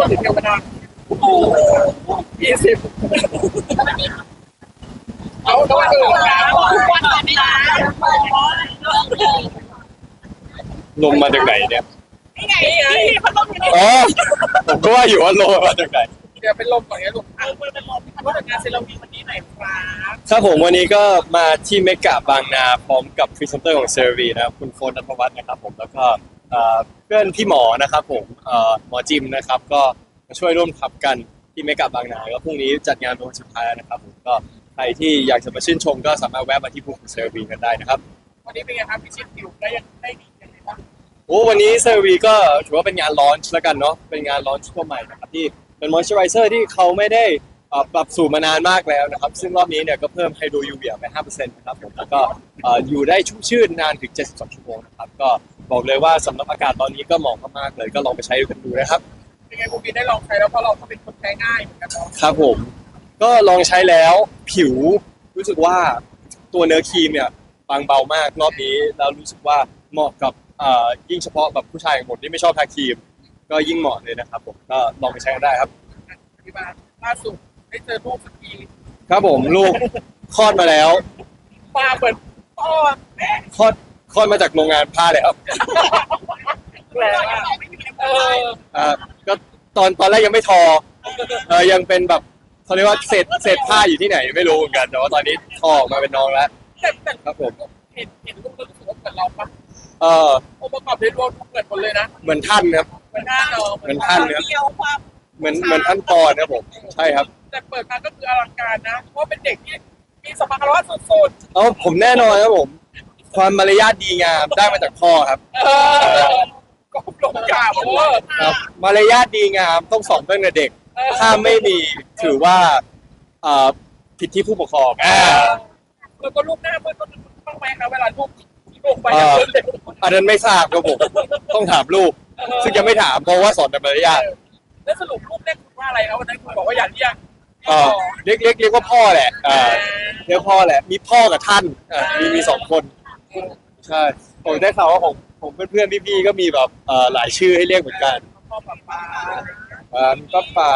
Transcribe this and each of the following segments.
คนถึงกันมานานโอ้ยี่สิบเอาต้องเออนะทุกวันไม่ได้ลงมาจากไหนเนี่ยนี่ไงนี่พัดลมอยู่อ๋อผมก็ว่าอยู่ว่าลงมาจากไหนเดี๋ยวเป็นลมก่อนนี่ยลูกเออเป็นลมที่พัดลมงานเซรามีวันนี้ไหนครับครับผมวันนี้ก็มาที่เมกะบางนาพร้อมกับพรีเซนเตอร์ของเซอร์วีนะครับคุณโฟนนัทวัฒน์นะครับผมแล้วก็ เอ่อเพื่อนพี่หมอนะครับผมเอ่อหมอจิมนะครับ ก็มาช่วยร่วมขับกันที่เมกะบางนาแล้วพรุ่งนี้จัดงานเป็นวันสุดท้ายแล้วนะครับผมก็ใครที่อยากจะมาชื่นชมก็สามารถแวะมาที่บูธของเซอร์วีกันได้นะครับวันนี้เป็นไงครับพิชิตผิวได้ยังได้ดียังไงบ้างโอ้วันนี้เซอร์วีก็ถือว่าเป็นงานลอนช์แล้วกันเนาะเป็นงานลอนช์ตัวใหม่นะครับที่เป็นมอยส์เจอไรเซอร์ที่เขาไม่ได้เอ่อปรับสูตรมานานมากแล้วนะครับ ซึ่งรอบนี้เนี่ยก็เพิ่มไฮโดรยูเวียไป 5%นะครับผมแล้วก็เอ่ออยู่ได้ชุ่มชื่นนานถึง 72 ชั่วโมงนะครับ ก็ บอกเลยว่าสำหรับอากาศตอนนี้ก็เหมาะมากๆเลย ก็ลองไปใช้กันดูนะครับเป็นไงบูบินได้ลองใช้แล้วเพราะเราก็เป็นคนใช้ง่ายเหมือนกันเนาะครับผม ก็ลองใช้แล้วผิวรู้สึกว่าตัวเนื้อครีมเนี่ยบางเบามากรอบนี้แล้วรู้สึกว่าเหมาะกับเอ่อยิ่งเฉพาะแบบผู้ชายอย่างผมที่ไม่ชอบทาครีม ก็ยิ่งเหมาะเลยนะครับผมก็ลองไปใช้กันได้ครับอธิบายล่าสุดได้เจอรูปสกีครับผมลูกคลอดมาแล้วปลาเหมือนพ่อแม่คลอด คลอดมาจากโรงงานผ้าเลยครับแรงอะเอออ่าก็ตอนตอนแรกยังไม่ทอเออยังเป็นแบบเขาเรียกว่าเศษเศษผ้าอยู่ที่ไหนไม่รู้เหมือนกัน แต่ว่าตอนนี้ทอออกมาเป็นน้องแล้ว แต่แต่ครับผม เห็นเห็นรูปแล้วรู้สึกว่าเหมือนเราปะเออองค์ประกอบในรวมเหมือนหมดเลยนะเหมือนท่านครับ เหมือนหน้าเราเหมือนท่านครับ เดียวความเหมือนเหมือนท่านปอนครับผม ใช่ครับ แต่เปิดมาก็คืออลังการนะ เพราะว่าเป็นเด็กที่มีสมรรถนะสุดเอาผมแน่นอนครับผม ความมารยาทดีงามได้มาจากพ่อครับๆเออก็ลงกราบเวอร์ครับ มารยาทดีงามต้องสอนตั้งแต่เด็ก ถ้าไม่มีถือว่าเอ่อผิดที่ผู้ปกครองอ่าแล้วก็รูปหน้าเมื่อก็ต้องไหมครับเวลารูปลงไปอย่างเร็วอันนั้นไม่ทราบครับผมต้องถามลูก ซึ่งยังไม่ถามเพราะว่าสอนแต่มารยาทแล้วสรุปรูปแรกคุณว่าอะไรนะวันนั้นคุณบอกว่าอย่าเรียกเอ่อเรียกเรียกเรียกว่าพ่อแหละอ่าเรียกพ่อแหละ มีพ่อกับท่านอ่ามีมีสองคน ใช่ผมได้ข่าวว่าผมผมเพื่อนๆพี่ๆก็มีแบบเอ่อหลายชื่อให้เรียกเหมือนกันพ่อป้าป้าอ่าป้าป่า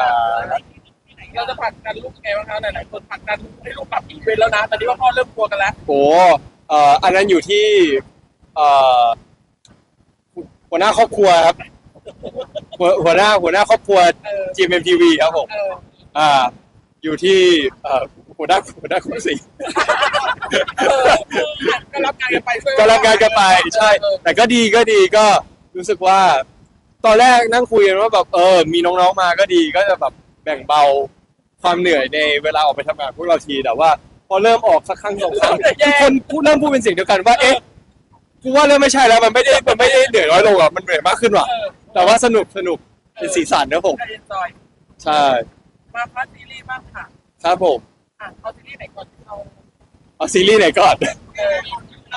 เราจะผลักดันลูกไงบ้างคะหลายๆคนผลักดันให้ลูกปรับอีเวนต์แล้วนะตอนนี้ว่าพ่อเริ่มกลัวกันแล้วโอ้เอ่ออันนั้นอยู่ที่เอ่อหัวหน้าครอบครัวครับหัวหัวหน้าหัวหน้าครอบครัวเออ GMMTV ครับผมเอออ่า อยู่ที่เอ่อ หัวหน้าหัวหน้าคุณสีเออก็รับงานกันไปช่วยก็รับงานกันไปใช่ แต่ก็ดีก็ดีก็รู้สึกว่า ตอนแรกนั่งคุยกันว่าแบบเออ มีน้องๆมาก็ดีก็จะแบบแบ่งเบาความเหนื่อยในเวลาออกไปทำงานพวกเราทีแต่ว่า พอเริ่มออกสักครั้งสองครั้งทุกคนพูดเริ่มพูดเป็นเสียงเดียวกันว่า เอ๊ะกูว่าเริ่มไม่ใช่แล้วมันไม่ได้มันไม่ได้เหนื่อยน้อยลงอะมันเหนื่อยมากขึ้นว่ะเออแต่ว่าสนุกสนุกเป็นสีสันนะผมได้เอ็นจอยใช่มาพาร์ทซีรีส์บ้างค่ะครับผม อะเอาซีรีส์ไหนก่อนที่เราเอาซีรีส์ไหนก่อน เออ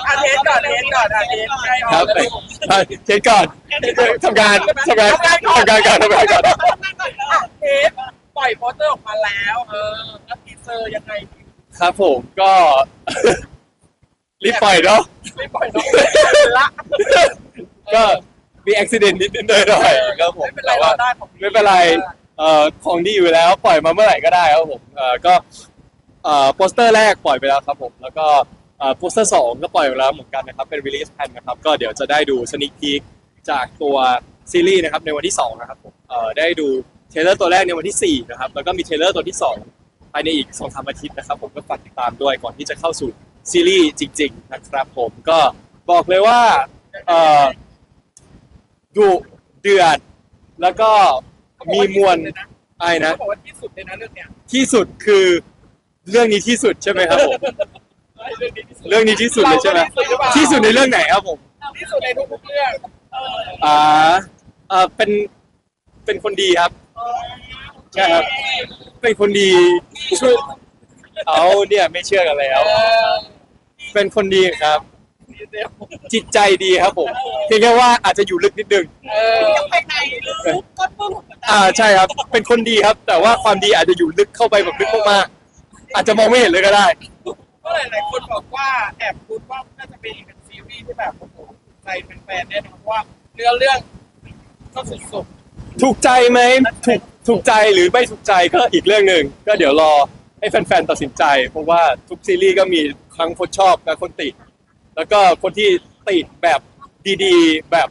อะเทสก่อนเทสก่อนอะเทสใกล้อคอรักบแล้วไปเช็คก่อนทำงานทำงานทำงานก่อนทำงานก่อนอะเทสปล่อยโปสเตอร์ออกมาแล้วเออแล้วทีเซอร์ยังไงดีครับผมก็ รีบปล่อยเนาะไม่ปล่อยน้องละ ก็มีอุบิเหตุนิดนิดหน่อยหน่อยๆครับผมไม่เป็นไรแต่ว่า เราได้ของดีไม่เป็นไร เอ่อของดีอยู่แล้วปล่อยมาเมื่อไหร่ก็ได้ครับผมเอ่อก็ เอ่อโปสเตอร์แรกปล่อยไปแล้วครับผมแล้วก็เอ่อโปสเตอร์สองก็ปล่อยไปแล้วเหมือนกันนะครับเป็น release plan นะครับก็เดี๋ยวจะได้ดู sneak peek จากตัวซีรีส์นะครับในวันที่สองนะครับผมเอ่อได้ดูเทรลเลอร์ตัวแรกในวันที่สี่นะครับแล้วก็มีเทรลเลอร์ตัวที่สองภายในอีกสองสามอาทิตย์นะครับผมก็ฝากติดตามด้วยก่อนที่จะเข้าสู่ซีรีส์จริง ๆ นะครับผมก็บอกเลยว่าเอ่อดุเดือด แล้วก็มีมวลไอ้นะเขาบอกว่าที่สุดเลยนะเรื่องเนี้ยที่สุดคือ เรื่องนี้ที่สุดใช่ไหมครับผม เรื่องนี้ที่สุดเรื่องนี้ที่สุดเลยใช่ไหมที่สุดในเรื่องไหนครับผม ที่สุดในทุกๆเรื่องอ่าเอ่อเป็น เป็นคนดีครับ ใช่ครับ เป็นคนดีช่วยเอาเนี่ยไม่เชื่อกันแล้ว เออเป็นคนดีครับดีเดียวจิตใจดีครับผม เพียงแค่ว่าอาจจะอยู่ลึกนิดนึง เออยังภายในลึกก้นปุ้งอ่าใช่ครับ เป็นคนดีครับ แต่ว่าความดีอาจจะอยู่ลึกเข้าไปแบบลึกมากๆ อาจจะมองไม่เห็นเลยก็ได้ ก็หลายๆคนบอกว่าแอบพูดว่าน่าจะเป็นอีกเป็นซีรีส์ที่แบบโอ้โหถูกใจแฟนๆแน่นอนเพราะว่าเนื้อเรื่องก็สุดถูกใจไหมถูกถูกใจหรือไม่ถูกใจก็อีกเรื่องหนึ่งก็เดี๋ยวรอให้แฟนๆตัดสินใจ เพราะว่าทุกซีรีส์ก็มีทั้งคนชอบและคนติแล้วก็คนที่ติแบบดีๆ แบบ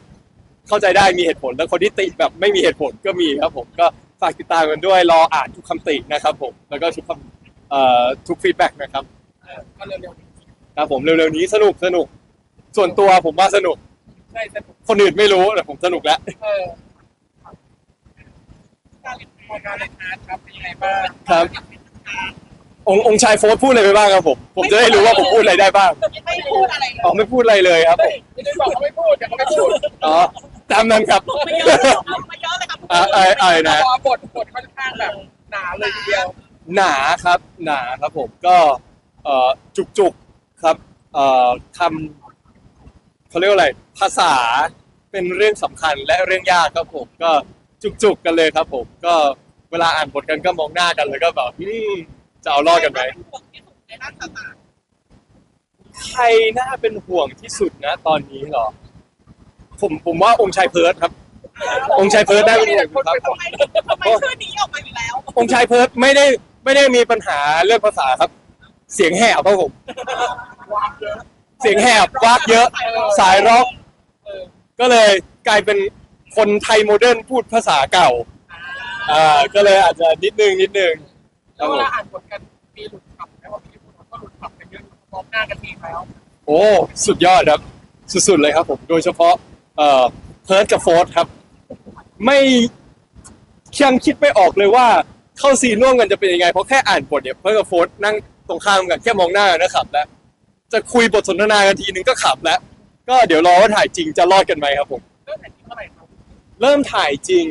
เข้าใจได้มีเหตุผล แล้วคนที่ติแบบไม่มีเหตุผลก็มีครับผมก็ฝากติดตามกันด้วยรออ่านทุกคำตินะครับผมแล้วก็ทุกคำ เอ่อทุกฟีดแบ็กนะครับเออก็เร็วๆนี้ครับผมเร็วๆนี้สนุกสนุก ส่วนตัวผมว่าสนุก ใช่สนุกคนอื่นไม่รู้แต่ผมสนุกแล้วเออการเล่นการเล่นอาร์ตครับเป็นยังไงบ้างครับ องค์องค์ชายโฟร์พูดอะไรไปบ้างครับผม ผมจะได้รู้ว่าผมพูดอะไรได้บ้างไม่พูดอะไรเลยอ๋อไม่พูดอะไรเลยครับผมไม่ได้บอกเขาไม่พูดเดี๋ยวเขาไม่พูดอ๋อตามนั้นครับ ไม่เยอะไม่เยอะเลยครับอ่าอะไรอะไรนะเพราะว่าบทบทค่อนข้างแบบหนาเลยทีเดียว หนาครับหนาครับผมก็เอ่อจุกจุกๆครับเอ่อคำเขาเรียกว่าอะไร ภาษาเป็นเรื่องสำคัญและเรื่องยากครับผม ก็จุกจุกๆกันเลยครับ ผมก็เวลาอ่านบทกันก็มองหน้ากันแล้วก็แบบอืมจะเอารอดกันไหม ห่วงที่สุดในด้านต่างใครน่าเป็นห่วงที่สุดนะตอนนี้เหรอ ผมผมว่าองค์ชายเพิร์ดครับ องค์ชายเพิร์ดได้เป็นห่วงครับๆทำไมทำไมชื่อนี้ออกมาอีกแล้วองค์ชายเพิร์ดไม่ได้ ไม่ได้มีปัญหาเรื่องภาษาครับ เสียงแหบครับผมวางเยอะเสียงแหบวากเยอะ สายร็อกเออก็เลยกลายเป็นคนไทยโมเดิร์นพูดภาษาเก่าอ่าก็เลยอาจจะนิดนึงนิดนึงคแล้รัวบผมเวลาอ่านบทกันมีหลุดขับแล้วพอมีหลุดก็หลุดขับกันเยอะมองหน้ากันทีแล้วโอ้สุดยอดครับ สุดๆเลยครับ ผม โดยเฉพาะเอ่อเพิร์ดกับโฟร์ครับ ไม่ยังคิดไม่ออกเลยว่า เข้าซีนร่วมกันจะเป็นยังไง เพราะแค่อ่านบทเนี่ยเพิร์ดกับโฟร์นั่งตรงข้ามกันแค่มองหน้ากันก็ขำแล้ว จะคุยบทสนทนากันทีนึงก็ขำแล้ว ก็เดี๋ยวรอว่าถ่ายจริงจะรอดกันไหมครับผม เริ่มแต่ที่เมื่อไหร่ครับเริ่มถ่ายจริง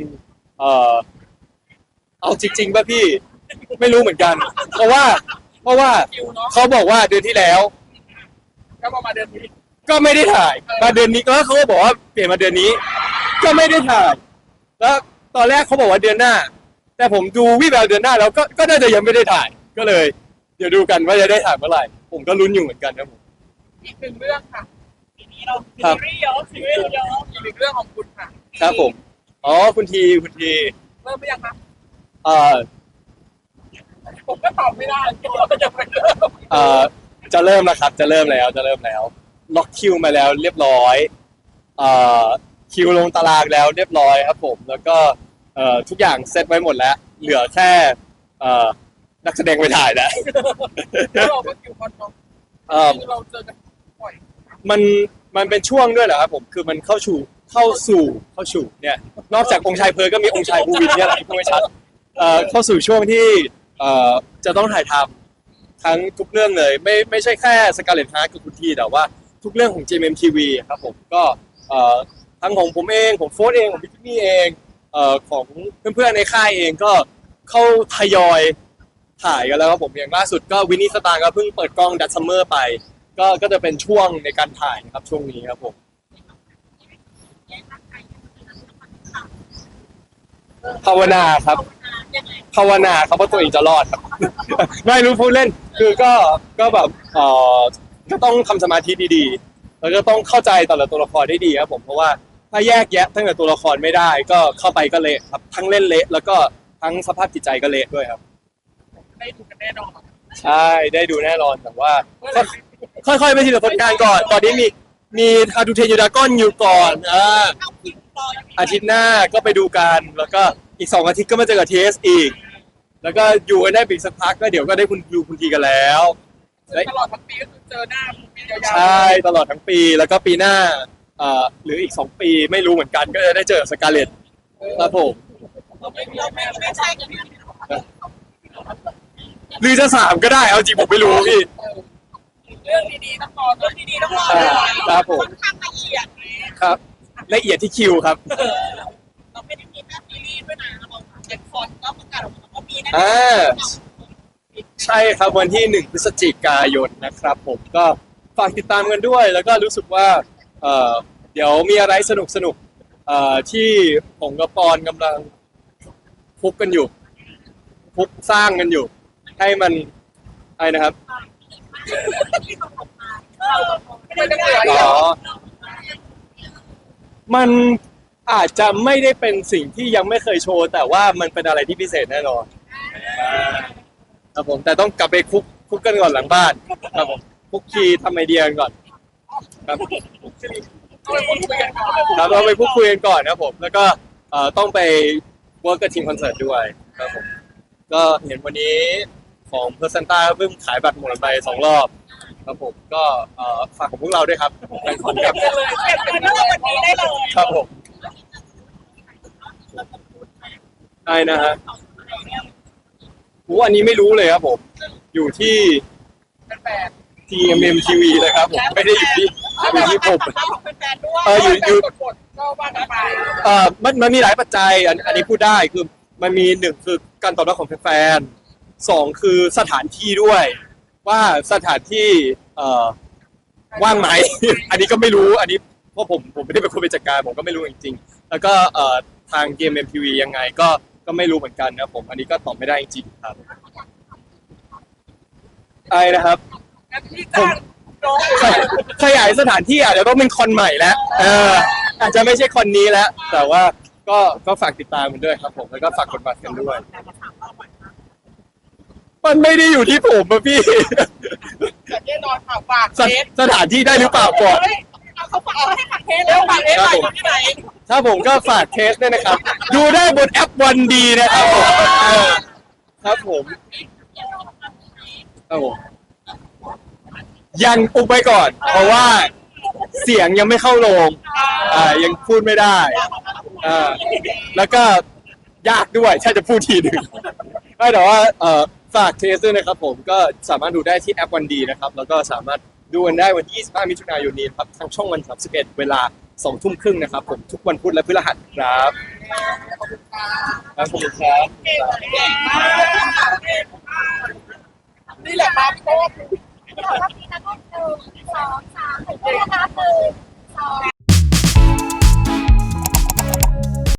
เอ่อ เอาจริงๆป่ะพี่ ไม่รู้เหมือนกัน เพราะว่า เพราะว่าคิวเนาะเขาบอกว่าเดือนที่แล้ว ก็ประมาณเดือนนี้ก็ไม่ได้ถ่าย มาเดือนนี้แล้วเขาก็บอกว่าเปลี่ยนมาเดือนนี้ ก็ไม่ได้ถ่าย แล้วตอนแรกเขาบอกว่าเดือนหน้า แต่ผมดูวิแววเดือนหน้าแล้วก็ก็น่าจะยังไม่ได้ถ่ายก็เลย เดี๋ยวดูกันว่าจะได้ถ่ายเมื่อไหร่ผมก็ลุ้นอยู่เหมือนกันครับผม อีกหนึ่งเรื่องค่ะทีนี้เราครับซีรีส์เยอะซีรีส์เยอะอีกหนึ่งเรื่องของคุณค่ะครับผมอ๋อคุณทีคุณทีเริ่มไม่ยังคะเอ่อผมก็ตอบไม่ได้คิดว่าจะไปเริ่มเอ่อจะเริ่มแล้วครับ จะเริ่มแล้วจะเริ่มแล้ว ล็อกคิวมาแล้วเรียบร้อยเอ่อคิวลงตารางแล้วเรียบร้อยครับผม แล้วก็ เอ่อทุกอย่างเซตไว้หมดแล้ว เหลือแค่เอ่อนักแสดงไปถ่ายแล้วแล้วเราก็คิวคอนเนาะเอ่อที่เราเจอกันบ่อยมันมันเป็นช่วงด้วยเหรอครับผมคือมันเข้าสู่เข้าสู่เข้าสู่เนี่ยนอกจากองค์ชายเพลิงก็มีองค์ชายภูวินเนี่ยแหละที่พูดไม่ชัดเอ่อเข้าสู่ช่วงที่เอ่อจะต้องถ่ายทำทั้งทุกเรื่องเลย ไม่ไม่ใช่แค่สกาเลตฮาร์กับคุณทีแต่ว่าทุกเรื่องของ JMTV ครับผมก็เอ่อทั้งของผมเองผมโฟร์เองของพี่นี่เองเอ่อ ของเพื่อนๆในค่ายเองก็เข้าทยอยถ่ายกันแล้วครับผมอย่างล่าสุดก็วินนี่สตาร์ก็เพิ่งเปิดกล้องดัตซัมเมอร์ไป ก็ก็จะเป็นช่วงในการถ่ายนะครับช่วงนี้ครับผมภาวนาครับภาวนาครับว่าตัวเองจะรอดครับ ไม่รู้พูดเล่น คือก็ก็แบบเออก็ต้องทำสมาธิดีๆ แล้วก็ต้องเข้าใจแต่ละตัวละครได้ดีครับผมเพราะว่า ถ้าแยกแยะตั้งแต่ตัวละครไม่ได้ก็เข้าไปก็เละครับ ทั้งเล่นเละแล้วก็ทั้งสภาพจิตใจก็เละด้วยครับ ได้ดูกันแน่นอนใช่ได้ดูแน่นอนแต่ว่าเมื่อไหร่ค่อยๆไปทีละผลงานก่อน ตอนนี้มีมีทาทูเทยูดากอนอยู่ก่อนอ่าเข้าคิวรออยู่อาทิตย์หน้าก็ไปดูกันแล้วก็อีกสองอาทิตย์ก็มาเจอกับเทสอีก แล้วก็อยู่กันได้อีกสักพักก็เดี๋ยวก็ได้คุณดูคุณทีกันแล้วตลอดทั้งปีก็คือเจอหน้าปียาวๆใช่ตลอดทั้งปีแล้วก็ปีหน้า เอ่อหรืออีกสองปีไม่รู้เหมือนกันก็จะได้เจอสกาเลตครับผมเราไม่เราไม่ไม่ใช่กันนี่หรือจะสามก็ได้เอาจริงผมไม่รู้พี่เออเรื่องดีๆต้องรอเรื่เรื่อองงดีดีๆต้องรออ่าครับผมค่อนข้างละเอียดเลยครับ ละเอียดที่คิวครับเราไม่ได้มีแค่ซีรีส์ด้วยนะเราเด็กคอนก็ประกาศออกมาว่ามีแน่อ่าใช่ครับวันที่หนึ่งพฤศจิกายนนะครับ ผมก็ฝากติดตามกันด้วย แล้วก็รู้สึกว่า เอ่อเดี๋ยวมีอะไรสนุกสนุกๆเอ่อที่ผมกับปอนกำลังพุกกันอยู่ พุกสร้างกันอยู่ ให้มันอะไรนะครับอ๋อมันอาจจะไม่ได้เป็นสิ่งที่ยังไม่เคยโชว์ แต่ว่ามันเป็นอะไรที่พิเศษแน่นอนครับผมแต่ต้องกลับไปคุกคุกกันก่อนหลังบ้านครับผมคุกคีทำไอเดียกันก่อน ครับก็ไปพูดคุยกันก่อนครับเราไปพูดคุยกันก่อนนะครับผม แล้วก็เอ่อต้องไปเวิร์กกับทีมคอนเสิร์ตด้วยครับผมก็เห็นวันนี้ของเพอร์เซนต้าเพิ่งขายบัตรหมดไปสองรอบครับผมก็เอ่อฝากของพวกเราด้วยครับแฟนคอนครับเลยเก็บเปิเป็ดนเมื่อวันนี้ได้เลยครับผมใช่นะฮะโอ้อันนี้ไม่รู้เลยครับผม อยู่ที่แฟน TMM TV เลยครับผมไม่ได้อยู่ที่อยู่ที่ผม ของแฟนๆด้วยเอออยู่อยู่ กดๆก็ว่ากันไปเอ่อมันมันมีหลายปัจจัยอันอันนี้พูดได้คือมันมีหนึ่งคือการตอบรับของแฟนๆสองคือสถานที่ด้วย ว่าสถานที่เอ่อว่างไหม อันนี้ก็ไม่รู้อันนี้เพราะผมผมไม่ได้เป็นคนไปจัดการผมก็ไม่รู้จริงๆ แล้วก็เอ่อทางเกม MTV ยังไงก็ก็ไม่รู้เหมือนกันนะครับผมอันนี้ก็ตอบไม่ได้จริงๆครับไอ้นะครับงั้น ที่จ้างน้องขยขยายสถานที่อาจจะต้องเป็นคอนใหม่แล้วเออ อาจจะไม่ใช่คอนนี้แล้ว แต่ว่าก็ก็ฝากติดตามกันด้วยครับผมแล้วก็ฝากกดบัตรกันด้วยมันไม่ได้อยู่ที่ผมอะพี่ แต่แน่นอนค่ะฝากสเทสสถานที่ได้หรือเปล่าก่อน เฮ้ยเอาเขาฝากให้ฝากเทสแล้วฝากเทสไปอยู่ที่ไหนถ้าผมก็ฝากเทสด้วยนะครับ ดูได้บนแอปวันดีนะครับผมเออครับผมครับผม ยังอุบไปก่อน เพราะว่าเสียงยังไม่เข้าโรงอ่ายังพูดไม่ได้อ่าแล้วก็ยากด้วยถ้าจะพูดทีหนึ่งไม่แต่ว่าเอ่อฝากเทสด้วยนะครับผมก็สามารถดูได้ที่แอปวันดีนะครับ แล้วก็สามารถดูกันได้วันที่25มิถุนายนนี้ครับทางช่องวัน31เวลา2ทุ่มครึ่งนะครับ ผมทุกวันพุธและพฤหัสครับครับผมครับนี่แหละมา เดี๋ยวรอบนี้นะก็หนึ่งสองสามถึงด้วยนะคะหนึ่งสอง